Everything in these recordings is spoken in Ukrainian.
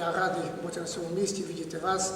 я радий бути на цьому місці, видіти вас.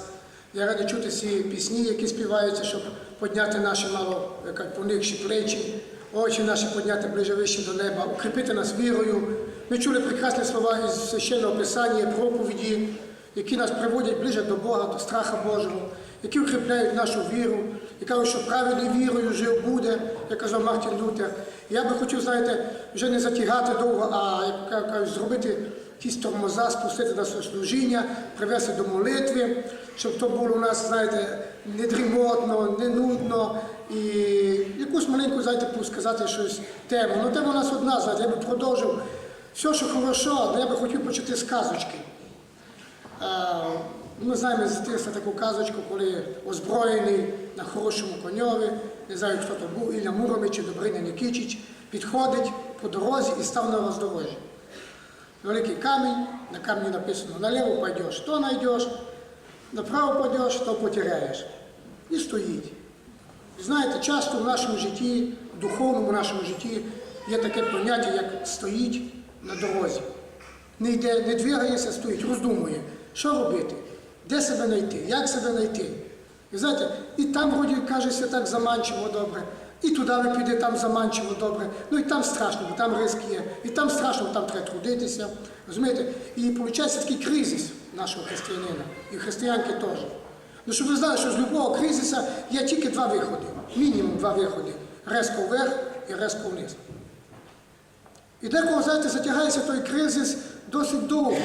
Я радий чути всі пісні, які співаються, щоб підняти наші мало поникші плечі, очі наші підняти ближче вище до неба, укріпити нас вірою. Ми чули прекрасні слова із священного писання, проповіді, які нас приводять ближче до Бога, до страха Божого, які укріпляють нашу віру, і кажуть, що правильною вірою жив буде, як казав Мартін Лютер. Я би хотів, знаєте, вже не затягати довго, а як кажуть, зробити якісь тормоза, спустити на служіння, привести до молитви, щоб то було у нас, знаєте, не дрімотно, не нудно і якусь маленьку, знаєте, сказати щось тему. Ну тема у нас одна, знаєте, я би продовжив. Все, що хорошо, але я би хотів почати з казочки. Е, Ми знаємо з дитинства таку казочку, коли озброєний на хорошому коньові, не знаю, хто то був, Ілля Муромич чи Добриня Нікічич, підходить по дорозі і став на роздорожжі. Великий камінь, на камні написано, наліво пойдеш, то знайдеш, направо пойдеш, то потеряєш. І стоїть. Знаєте, часто в нашому житті, в духовному нашому житті є таке поняття, як стоїть на дорозі. Не йде, не двигається, стоїть, роздумує, що робити, де себе знайти, як себе знайти. І знаєте, і там вроді кажеться так заманчиво добре, і туди ви підете, там заманчиво добре, ну і там страшно, бо там риск є, і там страшно, бо там треба трудитися. Розумієте? І виходить такий кризис нашого християнина, і християнки теж. Ну, щоб ви знали, що з любого кризису є тільки два виходи, мінімум два виходи. Резко вверх і резко вниз. І деколи, знаєте, затягається той кризис досить довго.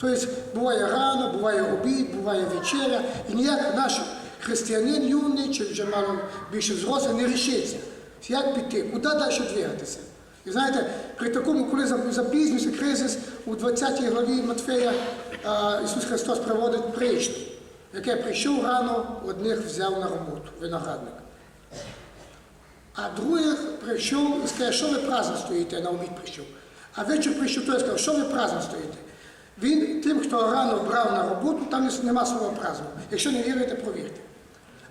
Тобто буває рано, буває обід, буває вечеря, і ніяк наш християнин юний чи вже мало більше взрослий не рішиться. Як піти, куди далі двигатися? І знаєте, при такому, коли за- запізнюється кризис, у 20 главі Матфея а, Ісус Христос приводить притчу, яке прийшов рано, одних взяв на роботу, виноградник. А других прийшов і сказав, що ви праздно стоїте, на обід прийшов. А вечір прийшов, той сказав, що ви праздно стоїте. Він тим, хто рано брав на роботу, там нема слова праздно. Якщо не вірите, провірте.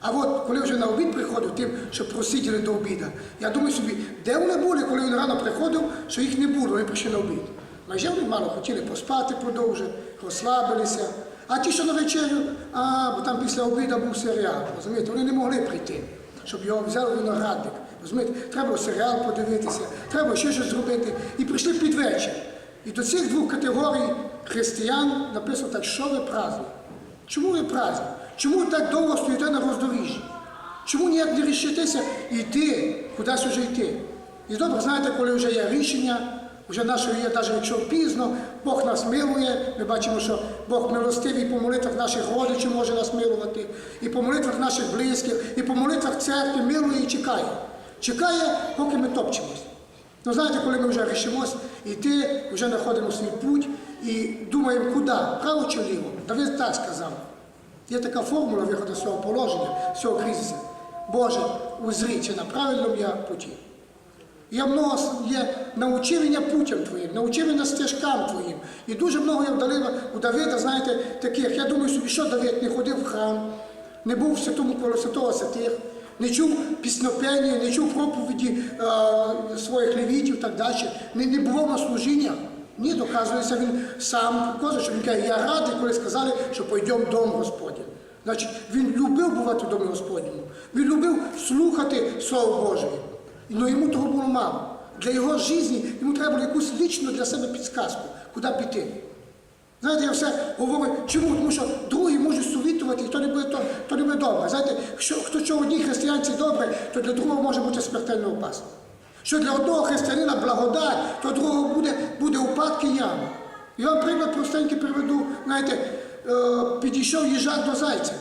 А от коли вже на обід приходив, тим, що просиділи до обіда, я думаю собі, де вони були, коли він рано приходив, що їх не було, вони прийшли на обід. Майже вони мало хотіли поспати продовжу, розслабилися. А ті, що на вечерю, а, бо там після обіду був серіал, розумієте, вони не могли прийти, щоб його взяли виноградник. Розумієте, треба серіал подивитися, треба ще щось зробити. І прийшли під вечір. І до цих двох категорій християн написано так, що ви праздні. Чому ви праздні? Чому так довго стоїте на роздоріжжі? Чому ніяк не рішитеся йти, кудись вже йти? І добре, знаєте, коли вже є рішення, вже наше є, навіть якщо пізно, Бог нас милує. Ми бачимо, що Бог милостивий по молитвах наших родичів може нас милувати, і по молитвах наших близьких, і по молитвах церкви милує і чекає. Чекає, поки ми топчемось. Ну знаєте, коли ми вже рішимось йти, вже знаходимо свій путь і думаємо, куди, право чи ліво. Давид так сказав. Є така формула виходу з цього положення, з цього кризису. Боже, узри, чи на правильному я путі. Я много є навчив мене путям Твоїм, навчив мене стежкам Твоїм. І дуже много я вдалив у Давида, знаєте, таких. Я думаю собі, що Давид не ходив в храм, не був в святому коло святого святих, не чув піснопення, не чув проповіді е, своїх левітів і так далі, не, не бував на служіннях. Ні, доказується, він сам показує, що він каже, я радий, коли сказали, що пойдемо в дом Господній. Значить, він любив бувати в домі Господньому. Він любив слухати Слово Боже. Ну йому того було мало. Для його житті йому треба було якусь лічну для себе підсказку, куди піти. Знаєте, я все говорю, чому? Тому що другі можуть совітувати, і то не буде, то, то не буде добре. Знаєте, що, хто що одній християнці добре, то для другого може бути смертельно опасно. Що для одного християнина благодать, то другого буде, буде упадки ями. Я вам приклад простенький приведу, знаєте, е, підійшов їжак до зайця.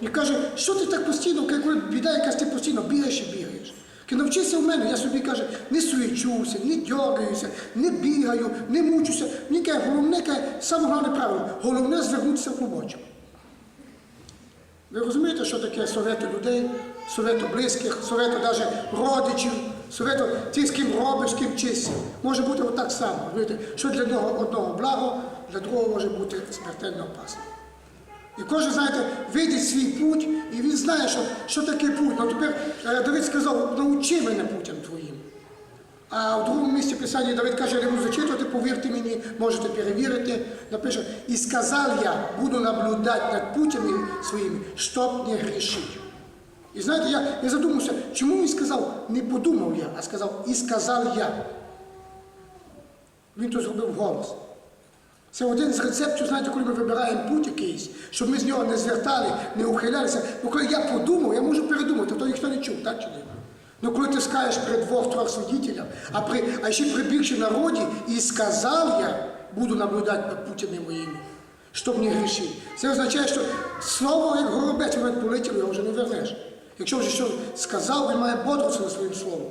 І каже, що ти так постійно, коли біда якась ти постійно бігаєш і бігаєш. Каже, навчися в мене, я собі каже, не суєчуся, не дьогаюся, не бігаю, не мучуся. Мені головне, каже, саме головне правило, головне звернутися в клубочок. Ви розумієте, що таке совету людей, совету близьких, совету навіть родичів, совету ті, з ким робиш, з ким вчишся. Може бути отак само. розумієте, Що для одного, одного благо, для другого може бути смертельно опасно. І кожен, знаєте, вийде свій путь, і він знає, що, що таке путь. Ну тепер е, Давид сказав, научи мене путям твоїм. А в другому місці писання Давид каже, я не буду зачитувати, повірте мені, можете перевірити. Напише, і сказав я, буду наблюдати над путями своїми, щоб не грішити. І знаєте, я, я задумався, чому він сказав, не подумав я, а сказав, і сказав я. Він то зробив голос. Це один з рецептів, знаєте, коли ми вибираємо путь якийсь, щоб ми з нього не звертали, не ухилялися. Бо коли я подумав, я можу передумати, то ніхто не чув, так чи ні? Ну коли ти скажеш при двох-трьох свидетелях, а, при, а ще прибігши народі, і сказав я, буду наблюдати над путями моїми, щоб не грішити. Це означає, що слово, як горобець, як полетіло, його вже не вернеш. Якщо вже щось сказав, він має бодритися на своїм словом.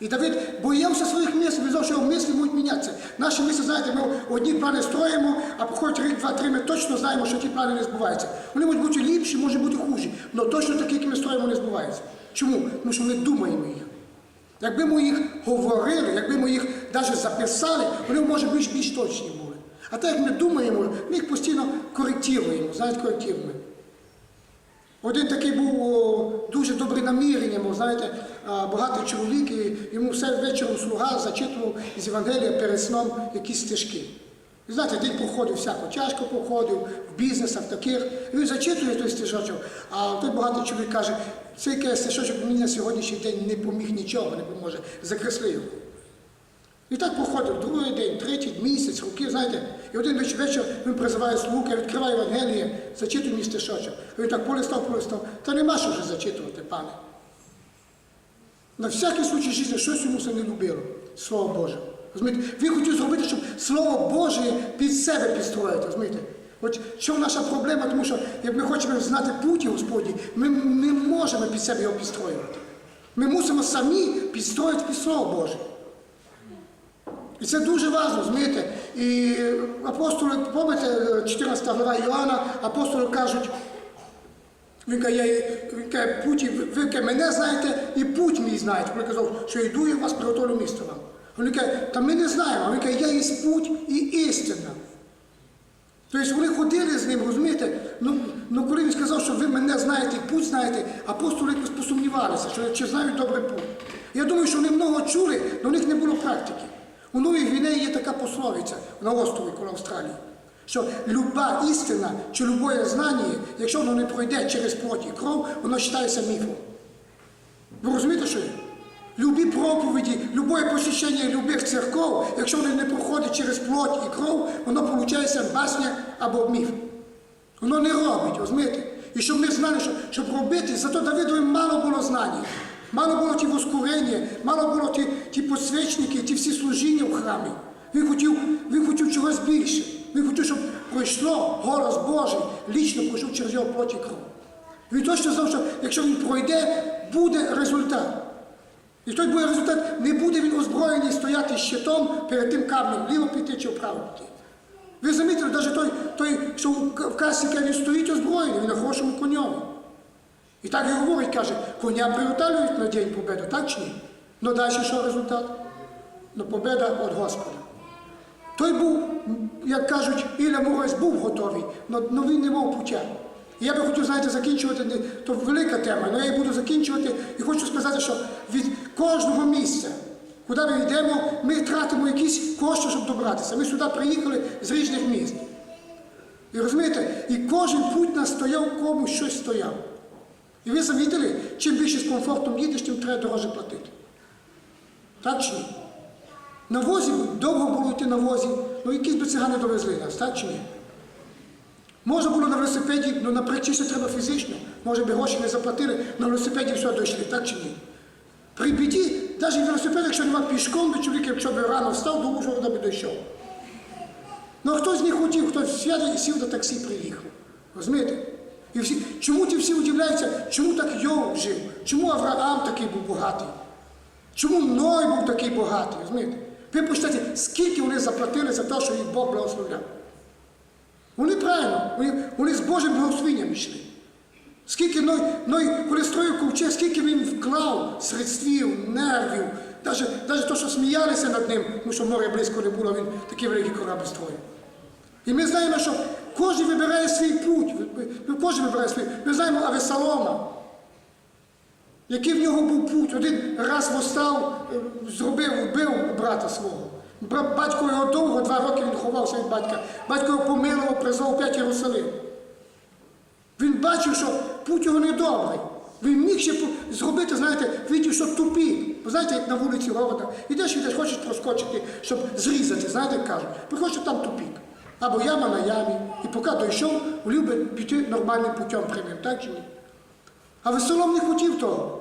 І Давид боявся своїх місць, він знав, що його мислі можуть мінятися. Наші місця, знаєте, ми одні плани строїмо, а проходить рік, два, три, ми точно знаємо, що ті плани не збуваються. Вони можуть бути ліпші, можуть бути хужі, але точно такі, які ми строїмо, не збуваються. Чому? Тому що ми думаємо їх. Якби ми їх говорили, якби ми їх навіть записали, вони, може, більш більш точні були. А так як ми думаємо, ми їх постійно коректуємо, знаєте, коректуємо. Один такий був дуже добрий наміренням, знаєте, багатий чоловік, і йому все вечором слуга зачитував з Євангелія перед сном якісь стежки. І знаєте, день проходив всяко, тяжко проходив, в бізнесах таких. І він зачитує той стежочок, а той багатий чоловік каже, цей каже, стежочок мені на сьогоднішній день не поміг нічого, не поможе, закресли його. І так проходив другий день, третій місяць, роки, знаєте. І один вечір, він призиває слуг, я відкриваю Євангеліє, зачитує мій стишочок. Він так полистав, полистав. Та нема що вже зачитувати, пане. На всякий случай життя щось йому це не любило. Слово Боже. Розумієте? Він хотів зробити, щоб Слово Боже під себе підстроїти. Розумієте? От що наша проблема, тому що як ми хочемо знати путі Господні, ми не можемо під себе його підстроювати. Ми мусимо самі підстроїти під Слово Боже. І це дуже важливо, розумієте? І апостоли, пам'ятаєте, 14 глава Іоанна, апостоли кажуть, він каже, він каже, путь, ви каже, мене знаєте і путь мій знаєте. Він казав, що йду і вас приготовлю місто вам. Він каже, та ми не знаємо. Він каже, я є путь і істина. Тобто вони ходили з ним, розумієте? Ну, ну коли він сказав, що ви мене знаєте путь знаєте, апостоли якось посумнівалися, що чи знають добрий путь. Я думаю, що вони много чули, але в них не було практики. У Новій Гвінеї є така пословиця на острові коло Австралії, що люба істина чи любое знання, якщо воно не пройде через плоть і кров, воно вважається міфом. Ви розумієте, що є? Любі проповіді, любое посвящення любих церков, якщо вони не проходять через плоть і кров, воно виходить басня або міф. Воно не робить, розумієте? І щоб ми знали, що щоб робити, зато Давидові мало було знань. Мало було ті воскурення, мало було ті, ті посвячники, ті всі служіння в храмі. Він хотів, він хотів чогось більше. Він хотів, щоб пройшло голос Божий, лічно пройшов через його плоть і кров. Він точно знав, що якщо він пройде, буде результат. І той буде результат, не буде він озброєний стояти щитом перед тим камнем, вліво піти чи вправо піти. Ви замітили, навіть той, той що в касі він стоїть озброєний, він на хорошому коньові. І так і говорить, каже, коня приготовлюють на день победу, так чи ні? Ну далі що результат? Ну победа від Господа. Той був, як кажуть, Ілля Мурець був готовий, але він не мав пуття. І я би хотів, знаєте, закінчувати, то велика тема, але я її буду закінчувати і хочу сказати, що від кожного місця, куди ми йдемо, ми тратимо якісь кошти, щоб добратися. Ми сюди приїхали з різних міст. І розумієте, і кожен путь нас стояв, комусь щось стояв. І ви замітили, чим більше з комфортом їдеш, тим треба дороже платити. Так чи ні? На возі довго було йти на возі, ну якісь би цигани довезли нас, так чи ні? Можна було на велосипеді, ну напрячися треба фізично, може би гроші не заплатили, на велосипеді все дійшли, так чи ні? При біді, навіть велосипед, якщо немає пішком, то чоловік, якщо б рано встав, думав, що воно би дійшов. Ну а хтось не хотів, хтось сяде і сів до таксі приїхав. Розумієте? І всі, чому ті всі удивляються, чому так Йов жив? Чому Авраам такий був багатий? Чому Ной був такий багатий? Розумієте? Ви почитайте, скільки вони заплатили за те, що їх Бог благословляв. Вони правильно, вони, вони з Божим благословенням йшли. Скільки Ной, Ной, коли строїв ковчег, скільки він вклав средствів, нервів, навіть, навіть то, що сміялися над ним, тому що море близько не було, він такий великий корабль строїв. І ми знаємо, що кожен вибирає свій путь, ви- кожен вибирає свій. Ми знаємо Авесалома, який в нього був путь. Один раз восстав е, зробив, вбив брата свого. Батько його довго, два роки він ховався від батька. Батько його помилував, призвав п'ять Єрусалим. Він бачив, що путь його недобрий. Він міг ще зробити, знаєте, видів, що тупік. Ви знаєте, як на вулиці города. Ідеш, ідеш, хочеш проскочити, щоб зрізати, знаєте, як кажуть. Приходиш, що там тупік. Або яма на ямі. І поки дійшов, волів би піти нормальним путем прямим, так чи ні? А Весолом не хотів того.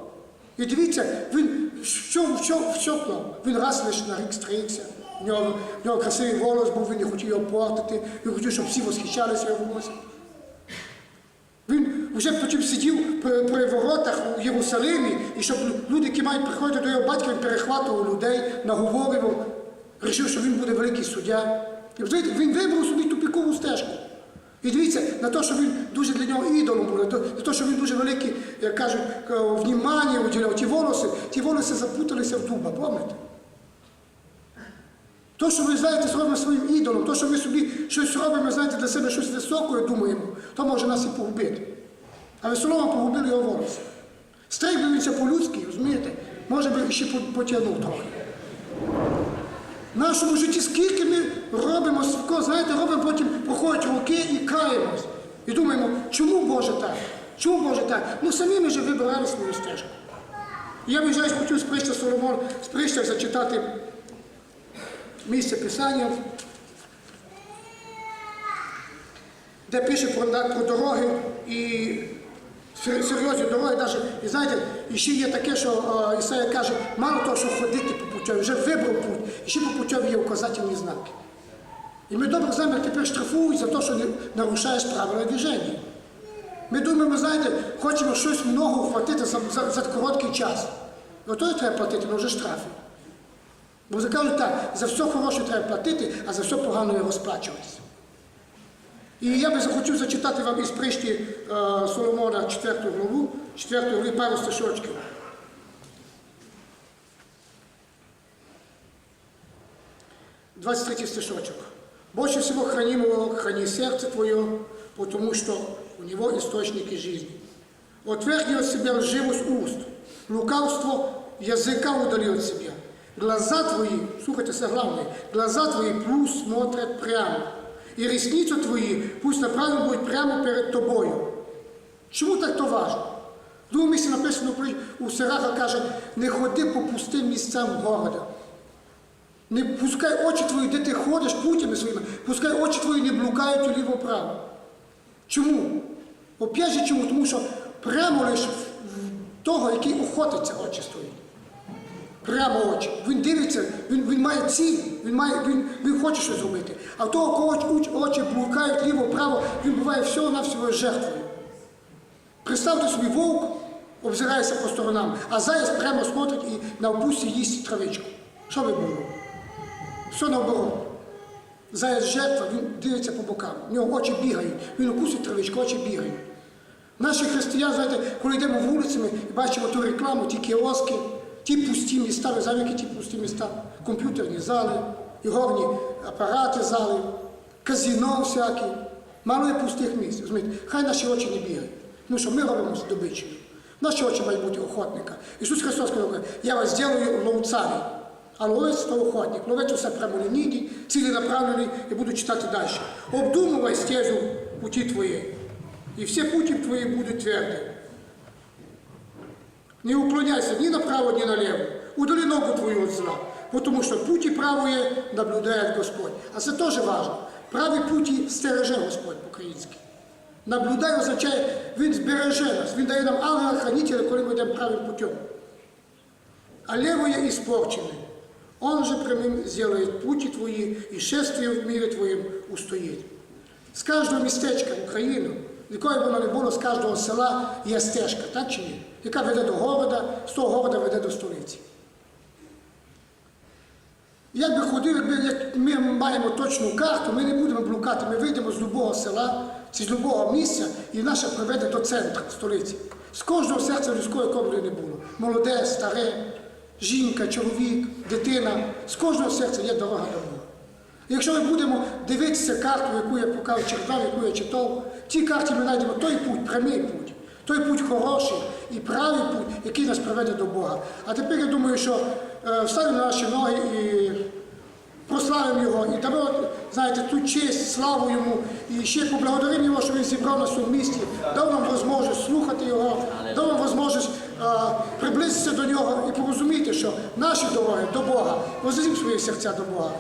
І дивіться, він що, що, що плав? Він раз лише на рік стригся. В нього, в нього красивий волос був, він не хотів його портити, він хотів, щоб всі восхищалися його волоссям. Він вже потім сидів при, при воротах у Єрусалимі, і щоб люди, які мають приходити до його батька, він перехватував людей, наговорював, вирішив, що він буде великий суддя. Він вибрав собі тупікову стежку. І дивіться, на те, що він дуже для нього ідолом був, на те- що він дуже великий, як кажуть, е, внімання уділяв, ті волоси, ті волоси запуталися в дуба, пам'ятаєте? То, що ми, знаєте, зробимо своїм ідолом, то, що ми собі щось робимо, знаєте, для себе щось високое думаємо, то може нас і погубити. А Весолома погубили його волосся. Стриг він це по-людськи, розумієте? Може би ще потягнув трохи. В нашому житті скільки ми робимо свого, знаєте, робимо потім проходять роки і каємось. І думаємо, чому Боже так? Чому Боже так? Ну самі ми вже вибирали свою стежку. І Я виїжджаю, хотів з прища Соломон, з прища зачитати місце Писання, де пише про, про дороги і серйозні дороги. Навіть, і знаєте, і ще є таке, що Ісая каже, мало того, що ходити по путеві, вже вибрав путь, і ще по путеві є указательні знаки. І ми добре знаємо, як тепер штрафують за те, що не нарушаєш правила движення. Ми думаємо, знаєте, хочемо щось много вхватити за, за, за короткий час. Ото і треба платити, але вже штрафи. Бо кажуть так, за все хороше треба платити, а за все погано розплачуватися. І я би захотів зачитати вам із пришті е, Соломона 4 главу, 4 главі пару стишочків. Двадцать третий стишочек. Больше всего хранимого храни сердце твое, потому что у него источники жизни. Отвергни от себя лживость уст, лукавство языка удали от себя. Глаза твои, слушайте, это главное, глаза твои пусть смотрят прямо, и ресницы твои пусть направлены будут прямо перед тобою. Чому так то важно? В другому місці написано при- у Сираха каже, не ходи по пустим місцям города. Не пускай очі твої, де ти ходиш путями своїми, пускай очі твої не блукають уліво-право. Чому? Опять же чому? Тому що прямо лише в того, який охотиться, очі стоїть. Прямо очі. Він дивиться, він, він має ціль, він, має, він, він хоче щось зробити. А в того, кого очі, очі блукають ліво-право, він буває всього-навсього жертвою. Представте собі вовк, обзирається по сторонам, а заяць прямо смотрить і на впусті їсть травичку. Що ви було? Все наоборот. Заяць жертва, він дивиться по бокам. У нього очі бігають, він укусить травичку, очі бігають. Наші християни, знаєте, коли йдемо вулицями і бачимо ту рекламу, ті кіоски, ті пусті міста, ви знаєте, які ті пусті міста, комп'ютерні зали, ігорні апарати зали, казіно всякі. Мало є пустих місць. розумієте. Хай наші очі не бігають. Тому що ми робимо здобичою. Наші очі мають бути охотника. Ісус Христос сказав, я вас зроблю ловцами. А ловець то охотник. Ловець усе прямолінійний, ціленаправлений і буду читати далі. Обдумувай стежу путі твої, і всі путі твої будуть тверді. Не уклоняйся ні направо, ні наліво. Удали ногу твою від зла. Бо Тому що путі правої наблюдає Господь. А це теж важливо. Праві путі стереже Господь по-українськи. Наблюдає означає, він збереже нас, він дає нам ангела-хранителя, коли ми йдемо правим путем. А левое испорчено. Он же прямым сделает пути твої і шествие в мире твоїм устоїть. З кожного містечка в Україну, якої б воно не було, з кожного села є стежка, так чи ні? Яка веде до города, з того города веде до столиці. Як би ходив, якби як ми маємо точну карту, ми не будемо блукати, ми вийдемо з любого села, чи з любого місця, і наша приведе до центру столиці. З кожного серця людської комори не було. Молоде, старе, жінка, чоловік, дитина з кожного серця є дорога до Бога. Якщо ми будемо дивитися карту, яку я показав, читав, яку я читав, в цій карті ми знайдемо той путь, прямий путь, той путь хороший і правий путь, який нас приведе до Бога. А тепер я думаю, що е, встанемо на наші ноги і прославимо його, і дамо, знаєте, ту честь, славу йому, і ще поблагодаримо його, що він зібрав нас у місті, дав нам можливість слухати його, дав нам можливість приблизитися до нього і порозуміти, що наші дороги до Бога, возвім свої серця до Бога.